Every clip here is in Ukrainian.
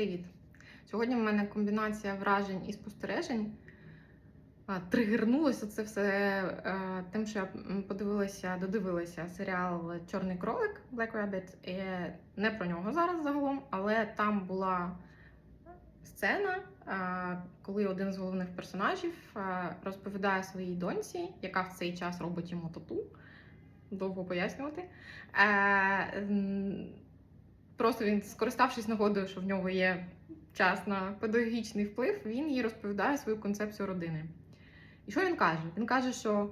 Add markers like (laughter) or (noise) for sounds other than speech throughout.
Привіт! Сьогодні в мене комбінація вражень і спостережень. Тригернулося це все е, тим, що я подивилася, додивилася серіал Чорний кролик Black Rabbit. І не про нього зараз загалом, але там була сцена, е, коли один з головних персонажів е, розповідає своїй доньці, яка в цей час робить йому тату. Довго пояснювати. Просто він, скориставшись нагодою, що в нього є час на педагогічний вплив, він їй розповідає свою концепцію родини. І що він каже? Він каже, що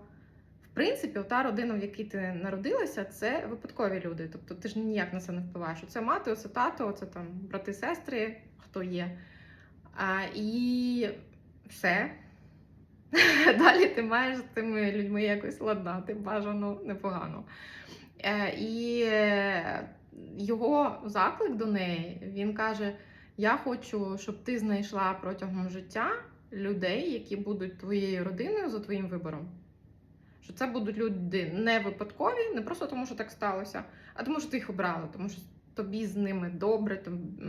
в принципі та родина, в якій ти народилася, це випадкові люди. Тобто ти ж ніяк на це не впливаєш. Оце мати, оце тато, оце там брати, сестри, хто є. А, і все. (laughs) Далі ти маєш з тими людьми якось ладнати, бажано, непогано. Е, і його заклик до неї, він каже: Я хочу, щоб ти знайшла протягом життя людей, які будуть твоєю родиною за твоїм вибором. Що це будуть люди не випадкові, не просто тому, що так сталося, а тому, що ти їх обрала, тому що тобі з ними добре,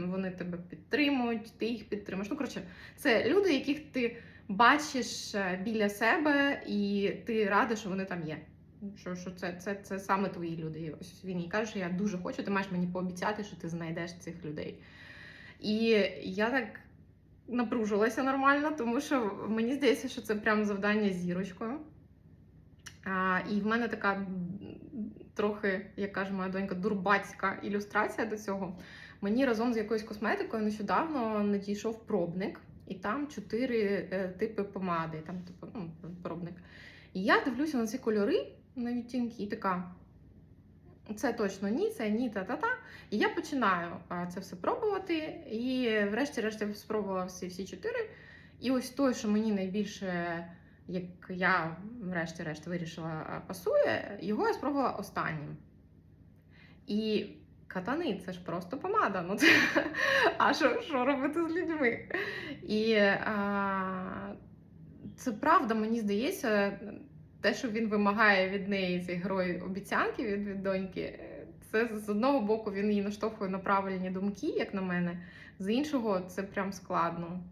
вони тебе підтримують, ти їх підтримуєш. Ну, коротше, це люди, яких ти бачиш е, біля себе, і ти рада, що вони там є. Що, що це, це, це саме твої люди. Ось він їй каже, що я дуже хочу, ти маєш мені пообіцяти, що ти знайдеш цих людей. І я так напружилася нормально, тому що мені здається, що це прям завдання зірочкою. А, і в мене така трохи, як каже моя донька, дурбацька ілюстрація до цього. Мені разом з якоюсь косметикою нещодавно надійшов пробник, і там чотири е, типи помади. Там, типу, ну, пробник. І я дивлюся на ці кольори на відтінки і така. Це точно ні, це ні, та-та-та. І я починаю це все пробувати. І врешті-решт я спробувала всі всі чотири. І ось той, що мені найбільше, як я врешті-решт вирішила, пасує, його я спробувала останнім. І катани, це ж просто помада. Ну, це... А що, що робити з людьми? І а, це правда, мені здається, те, що він вимагає від неї цей герой обіцянки від, від доньки, це з одного боку він її наштовхує на правильні думки, як на мене, з іншого це прям складно.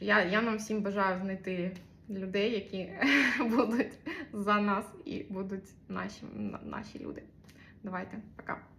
Я, я нам всім бажаю знайти людей, які (laughs) будуть за нас і будуть наші, наші люди. Давайте, пока.